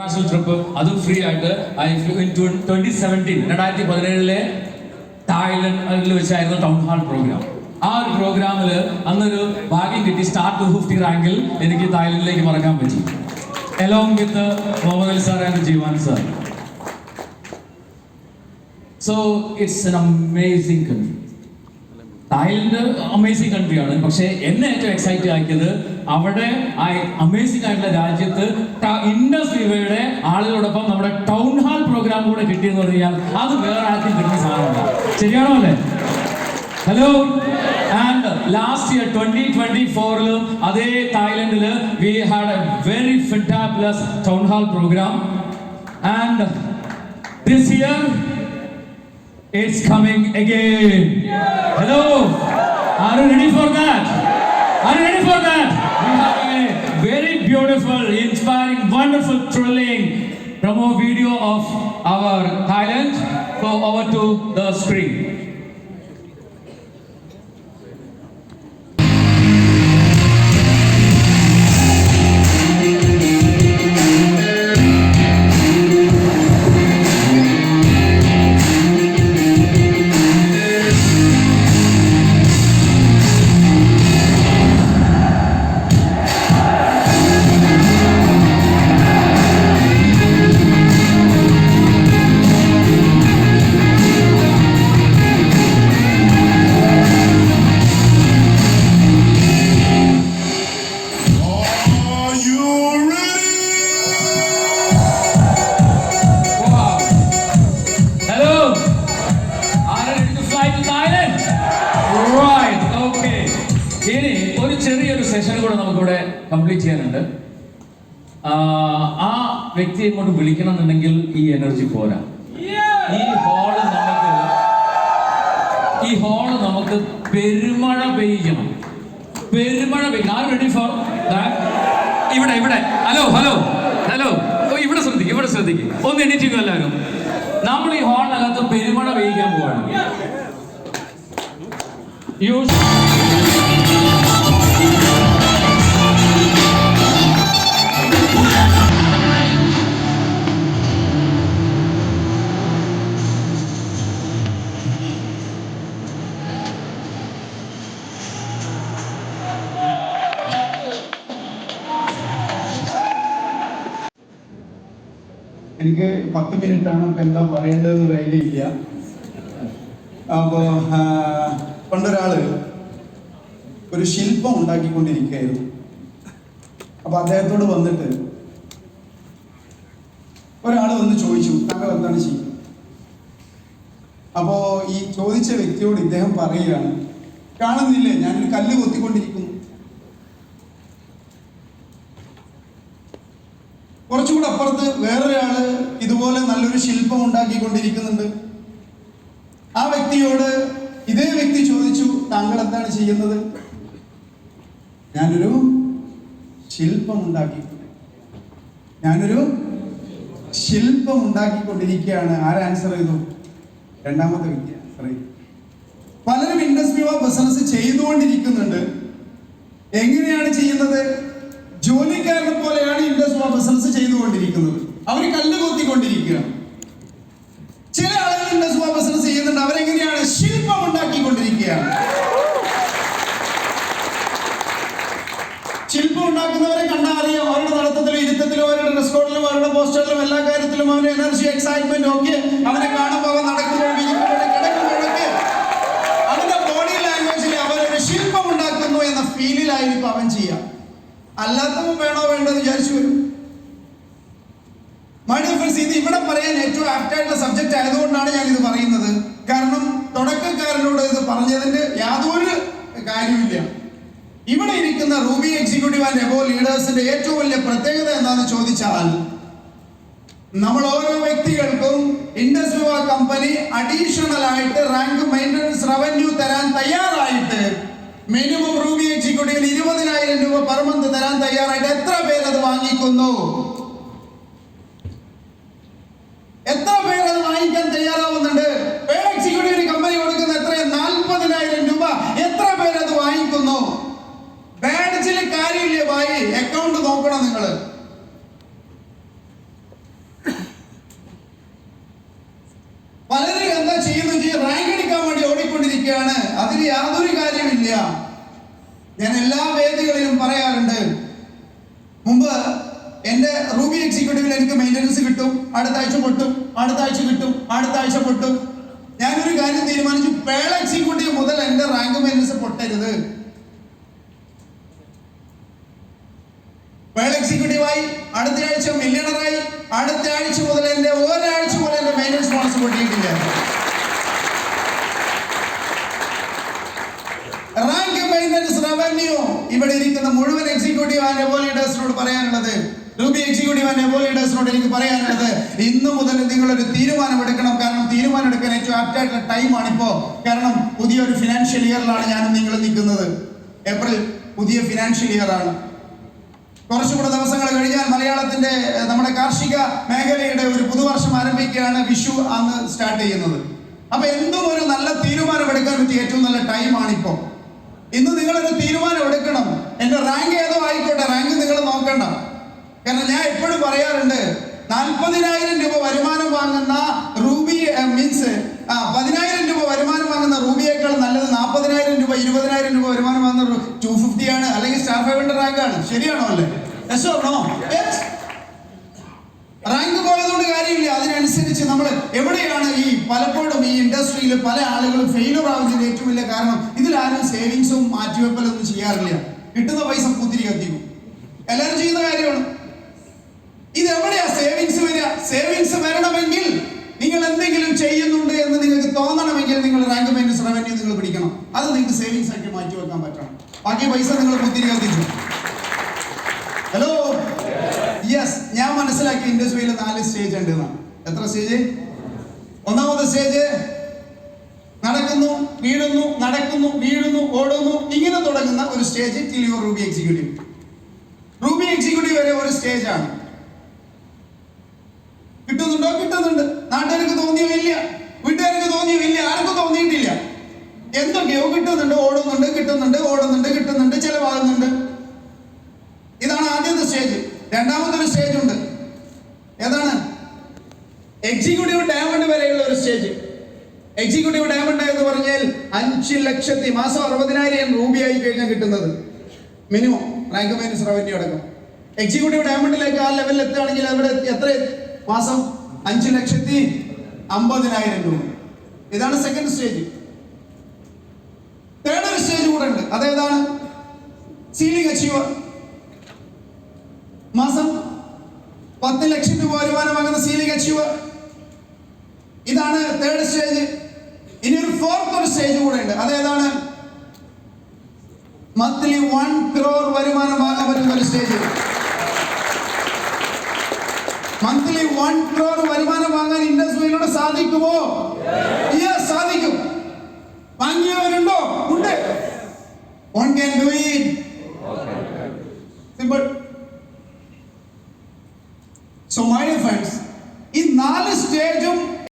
International trip അതും free ആയിട്ട് twenty seventeen രണ്ടായിരത്തി പതിനേഴിലെ തായ്ലൻഡിൽ വെച്ചായിരുന്നു ടൗൺ ഹാൾ പ്രോഗ്രാം ആ ഒരു പ്രോഗ്രാമിൽ അന്നൊരു ഭാഗ്യം കിട്ടി സ്റ്റാർ ടു ഫിഫ്റ്റി റാങ്കിൽ എനിക്ക് തായ്ലൻഡിലേക്ക് മറക്കാൻ പറ്റി. Along with Muhammad Ali sir and Jeevan sir so it's an amazing country Thailand amazing ആണ്. പക്ഷേ എന്നെ ഏറ്റവും എക്സൈറ്റ് ആക്കിയത് അവിടെ ആ അമേസിംഗ് ആയിട്ടുള്ള രാജ്യത്ത് ഇൻഡസ് ആളുകളോടൊപ്പം നമ്മുടെ ടൗൺ ഹാൾ പ്രോഗ്രാം കൂടെ കിട്ടിയെന്ന് പറഞ്ഞാൽ അത് വേറെ ആർക്കും കിട്ടുന്ന സാധനമല്ല. ശരിയാണോ അല്ലേ? Hello and last year twenty twenty ഫോറിലും അതേ തായ്ലൻഡിൽ we had a very fantabulous town hall program and this year It's coming again. Hello. Are you ready for that? Are you ready for that? We have a very beautiful, inspiring, wonderful, thrilling promo video of our Thailand. So over to the screen. Complete ചെയ്യാനുണ്ട്. ആ, വ്യക്തിയെ ഇങ്ങോട്ട് വിളിക്കണം എന്നുണ്ടെങ്കിൽ ഈ energy പോരാ. ഈ whole നമുക്ക് ഈ ഹോൾ നമുക്ക് പെരുമഴ പെയ്യണം. പെരുമഴ പെയ്യണം ആർ റെഡി ഫോർ ഇവിടെ ഇവിടെ. ഹലോ ഹലോ ഹലോ ഇവിടെ ശ്രദ്ധിക്കും ഇവിടെ ശ്രദ്ധിക്കും. ഒന്ന് എണീറ്റിക്കും എല്ലാവരും? നമ്മൾ ഈ ഹോളിനകത്ത് പെരുമഴ പെയ്യിക്കാൻ പോവാണ്. യു എനിക്ക് പത്ത് മിനിറ്റ് ആണ് ഇപ്പൊ എന്താ പറയേണ്ടതെന്ന് ഐഡിയ അപ്പോ ആ, പണ്ടൊരാൾ ഒരു ശില്പം ഉണ്ടാക്കിക്കൊണ്ടിരിക്കുകയായിരുന്നു. അപ്പൊ അദ്ദേഹത്തോട് വന്നിട്ട് ഒരാൾ വന്ന് ചോദിച്ചു താങ്കൾ എന്താണ് ചെയ്യുന്നത്? അപ്പോ ഈ ചോദിച്ച വ്യക്തിയോട് ഇദ്ദേഹം പറയുകയാണ് കാണുന്നില്ലേ ഞാനൊരു കല്ല് കൊത്തിക്കൊണ്ടിരിക്കുന്നു. കുറച്ചുകൂടെ അപ്പുറത്ത് വേറൊരാൾ ഇതുപോലെ നല്ലൊരു ശില്പം ഉണ്ടാക്കിക്കൊണ്ടിരിക്കുന്നുണ്ട്. ആ വ്യക്തിയോട് ഇതേ വ്യക്തി ചോദിച്ചു താങ്കൾ എന്താണ് ചെയ്യുന്നത്? ഞാനൊരു ശില്പം ഉണ്ടാക്കി ഞാനൊരു ശില്പം ഉണ്ടാക്കിക്കൊണ്ടിരിക്കുകയാണ്. ആര് ആൻസർ ചെയ്തു? രണ്ടാമത്തെ വ്യക്തി ആൻസർ ചെയ്തു പലരും ഇൻഡസ്ട്രിയോ ബിസിനസ് ചെയ്തുകൊണ്ടിരിക്കുന്നുണ്ട്. എങ്ങനെയാണ് ചെയ്യുന്നത്? ജോലിക്കാരനെ പോലെയാണ് ഇൻഡസ്ട്രി ഓഫ് ബിസിനസ് ചെയ്തുകൊണ്ടിരിക്കുന്നത്. അവർ കല്ല് കൊത്തിക്കൊണ്ടിരിക്കുകയാണ്. ചില ആളുകൾ ഇൻഡസ്ട്രി ഓഫ് ബിസിനസ് ചെയ്യുന്നുണ്ട്. അവരെങ്ങനെയാണ് ശില്പം ഉണ്ടാക്കിക്കൊണ്ടിരിക്കുകയാണ്. ശില്പം ഉണ്ടാക്കുന്നവരെ കണ്ടാൽ അറിയാം. അവരുടെ നടത്തത്തിലും ഇരുത്തത്തിലും അവരുടെ ഡ്രസ് കോഡിലും അവരുടെ പോസ്റ്ററിലും എല്ലാ കാര്യത്തിലും അവരുടെ എനർജി എക്സൈറ്റ്മെന്റ് ഒക്കെ അവരെ കാണുമ്പോൾ അവർ നടക്കുമ്പോൾ അവന്റെ ബോഡി ലാംഗ്വേജിൽ അവരൊരു ശില്പം ഉണ്ടാക്കുന്നു എന്ന ഫീലിലായിരിക്കും അവൻ ചെയ്യാം അല്ലാത്തവൻ വേണോ വേണ്ടോ എന്ന് വിചാരിച്ചു വരും. മൈ ഫ്രണ്ട്സ് ഇത് ഇവിടെ പറയാൻ ഏറ്റവും ആപ്റ്റായിട്ടുള്ള സബ്ജക്റ്റ് ആയതുകൊണ്ടാണ് ഞാൻ ഇത് പറയുന്നത്. കാരണം തുടക്കക്കാരനോട് ഇത് പറഞ്ഞതിന്റെ യാതൊരു കാര്യമില്ല ഇവിടെ ഇരിക്കുന്ന റൂബി എക്സിക്യൂട്ടീവ് ആൻഡ് എബോ ലീഡേഴ്സിന്റെ ഏറ്റവും വലിയ പ്രത്യേകത എന്താണെന്ന് ചോദിച്ചാൽ നമ്മൾ ഓരോ വ്യക്തികൾക്കും ഇൻഡസ് കമ്പനി അഡീഷണൽ ആയിട്ട് റാങ്ക് മെയിന്റനൻസ് റവന്യൂ തരാൻ തയ്യാറായിട്ട് മിനിമം ഒന്നുകിൽ ഇരുപതിനായിരം രൂപ പെർ തരാൻ തയ്യാറായിട്ട് എത്ര പേരത് വാങ്ങിക്കുന്നു? എത്ര പേർ അത് വാങ്ങിക്കാൻ തയ്യാറാവുന്നുണ്ട്? പേടക്സിയുടെ ഒരു കമ്പനി കൊടുക്കുന്ന എത്ര നാൽപ്പതിനായിരം രൂപ. എത്ര പേരത് വാങ്ങിക്കുന്നു? ബാഡ്ജിൽ കാര്യമില്ല ഭായി? അക്കൗണ്ട് നോക്കണം നിങ്ങൾ പലരും എന്താ ചെയ്യുന്നത് റാങ്ക് എടുക്കാൻ വേണ്ടി ഓടിക്കൊണ്ടിരിക്കുകയാണ്. അതിന് യാതൊരു കാര്യമില്ല ഞാൻ എല്ലാ വേദികളിലും പറയാറുണ്ട് മുമ്പ് എന്റെ റൂബി എക്സിക്യൂട്ടീവിൽ എനിക്ക് മെയിന്റനൻസ് കിട്ടും അടുത്ത ആഴ്ച പൊട്ടും അടുത്ത ആഴ്ച കിട്ടും അടുത്ത ആഴ്ച പൊട്ടും. ഞാനൊരു കാര്യം തീരുമാനിച്ചു പേള എക്സിക്യൂട്ടീവ് മുതൽ എന്റെ റാങ്ക് മെയിന്റനൻസ് പൊട്ടരുത് പേൾ എക്സിക്യൂട്ടീവായി അടുത്ത ആഴ്ച മില്യണറായി അടുത്ത ആഴ്ച മുതൽ എന്റെ ഒരാഴ്ച മുതൽ എന്റെ മെയിന്റനൻസ് ബോണസ് പൊട്ടിയിട്ടില്ല റാങ്ക് മെയിന്റനൻസ് റവന്യൂ ഇവിടെ ഇരിക്കുന്ന മുഴുവൻ എക്സിക്യൂട്ടീവ് ആൻഡ് എബോ ലീഡേഴ്സിനോട് പറയാനുള്ളത്. റൂബി എക്സിക്യൂട്ടീവ് ആൻഡ് എബോ ലീഡേഴ്സിനോട് എനിക്ക് പറയാനുള്ളത്. ഇന്ന് മുതൽ നിങ്ങൾ ഒരു തീരുമാനം എടുക്കണം കാരണം തീരുമാനം എടുക്കാൻ ഏറ്റവും ആപ്റ്റ് ആയിട്ടുള്ള ടൈമാണ് ഇപ്പോ കാരണം പുതിയൊരു ഫിനാൻഷ്യൽ ഇയറിലാണ് ഞാനും നിങ്ങൾ നിൽക്കുന്നത്. ഏപ്രിൽ പുതിയ ഫിനാൻഷ്യൽ ഇയർ ആണ് കുറച്ചുകൂടെ ദിവസങ്ങൾ കഴിഞ്ഞാൽ മലയാളത്തിന്റെ നമ്മുടെ കാർഷിക മേഖലയുടെ ഒരു പുതുവർഷം ആരംഭിക്കുകയാണ് വിഷു അന്ന് സ്റ്റാർട്ട് ചെയ്യുന്നത്. അപ്പൊ എന്തും ഒരു നല്ല തീരുമാനം എടുക്കാൻ പറ്റിയ ഏറ്റവും നല്ല ടൈമാണ് ഇപ്പോ ഇന്ന് നിങ്ങളൊരു തീരുമാനം എടുക്കണം എന്റെ റാങ്ക് ഏതോ ആയിക്കോട്ടെ റാങ്ക് നിങ്ങൾ നോക്കണ്ട കാരണം ഞാൻ എപ്പോഴും പറയാറുണ്ട് നാൽപ്പതിനായിരം രൂപ വരുമാനം വാങ്ങുന്ന റൂബി മീൻസ് ആ പതിനായിരം രൂപ വരുമാനം വാങ്ങുന്ന റൂബിയേക്കാൾ നല്ലത് നാൽപ്പതിനായിരം രൂപ ഇരുപതിനായിരം രൂപ വരുമാനം വാങ്ങുന്ന ടു ഫിഫ്റ്റി ആണ് അല്ലെങ്കിൽ സ്റ്റാർ ഫൈവ് ഹൺഡ്രഡ് റാങ്ക് ആണ് ശരിയാണോ അല്ലേ യെസ്? Yes. റാങ്ക് പോയതുകൊണ്ട് കാര്യമില്ല. അതിനനുസരിച്ച് നമ്മൾ എവിടെയാണ് ഈ പലപ്പോഴും ഈ ഇൻഡസ്ട്രിയിൽ പല ആളുകളും ഫെയിലർ ആവുന്നതിന് ഏറ്റവും വലിയ കാരണം ഇതിലാരും സേവിങ്സും മാറ്റിവെപ്പലൊന്നും ചെയ്യാറില്ല. കിട്ടുന്ന പൈസ കുത്തിരി കത്തിക്കും എല്ലാവരും ചെയ്യുന്ന കാര്യമാണ്. ഇത് എവിടെയാ സേവിങ്സ് വരിക? സേവിങ്സ് വരണമെങ്കിൽ നിങ്ങൾ എന്തെങ്കിലും ചെയ്യുന്നുണ്ട് എന്ന് നിങ്ങൾക്ക് തോന്നണമെങ്കിൽ നിങ്ങൾ റാങ്ക് മെയിന്റൻസ് റവന്യൂ നിങ്ങൾ പിടിക്കണം. അത് നിങ്ങൾക്ക് സേവിങ്സ് ആക്കി മാറ്റി വെക്കാൻ പറ്റണം. ബാക്കി പൈസ നിങ്ങൾ കുത്തിരി കത്തിച്ചു ഹലോ യെസ് ഞാൻ മനസ്സിലാക്കി ഇൻഡസ്ട്രിയിൽ നാല് സ്റ്റേജ് ഉണ്ട് എന്നാണ്. എത്ര സ്റ്റേജ് ഒന്നാമത്തെ സ്റ്റേജ് നടക്കുന്നു വീഴുന്നു നടക്കുന്നു വീഴുന്നു ഓടുന്നു ഇങ്ങനെ തുടങ്ങുന്ന ഒരു stage till your ruby executive ruby executive വരെ ഒരു സ്റ്റേജ് ആണ്. കിട്ടുന്നുണ്ടോ? കിട്ടുന്നുണ്ട്. നാട്ടുകാർക്ക് തോന്നിയോ? ഇല്ല. വീട്ടുകാർക്ക് തോന്നിയോ? ഇല്ല. ആർക്കും തോന്നിയിട്ടില്ല. എന്തൊക്കെയോ കിട്ടുന്നുണ്ട് ഓടുന്നുണ്ട് കിട്ടുന്നുണ്ട് ഓടുന്നുണ്ട് കിട്ടുന്നുണ്ട് ചെലവാകുന്നുണ്ട്. ഇതാണ് ആദ്യത്തെ സ്റ്റേജ് രണ്ടാമത്തെ ഒരു സ്റ്റേജ് ഉണ്ട്. ഏതാണ്? എക്സിക്യൂട്ടീവ് ഡയമണ്ട് വരെയുള്ള ഒരു സ്റ്റേജ് എക്സിക്യൂട്ടീവ് ഡയമണ്ട് എന്ന് പറഞ്ഞാൽ അഞ്ച് ലക്ഷത്തി മാസം അറുപതിനായിരം രൂപയായി കഴിഞ്ഞാൽ കിട്ടുന്നത്. മിനിമം റാങ്ക് മൈനസ് റവന്യൂ അടക്കം. എക്സിക്യൂട്ടീവ് ഡയമണ്ടിലേക്ക് ആ ലെവലിൽ എത്തുകയാണെങ്കിൽ അവിടെ എത്ര മാസം അഞ്ച് ലക്ഷത്തി അമ്പതിനായിരം രൂപ. ഇതാണ് സെക്കൻഡ് സ്റ്റേജ് തേർഡ് ഒരു സ്റ്റേജ് കൂടെ ഉണ്ട്. അതേതാണ് സീലിംഗ് അച്ചീവർ മാസം പത്ത് ലക്ഷം രൂപ വരുമാനം വാങ്ങുന്ന സീലിംഗ് അച്ചീവ് ഇതാണ് തേർഡ് സ്റ്റേജ് ഇനി ഒരു ഫോർത്ത് ഒരു സ്റ്റേജ് കൂടെ ഉണ്ട്. അതേതാണ്? മന്ത്ലി വൺ ക്രോർ വരുമാനം വാങ്ങാൻ പറ്റുന്ന ഒരു സ്റ്റേജ് മന്ത്ലി വൺ ക്രോർ വരുമാനം വാങ്ങാൻ ഇൻഡസ്ട്രിയിലൂടെ സാധിക്കുമോ?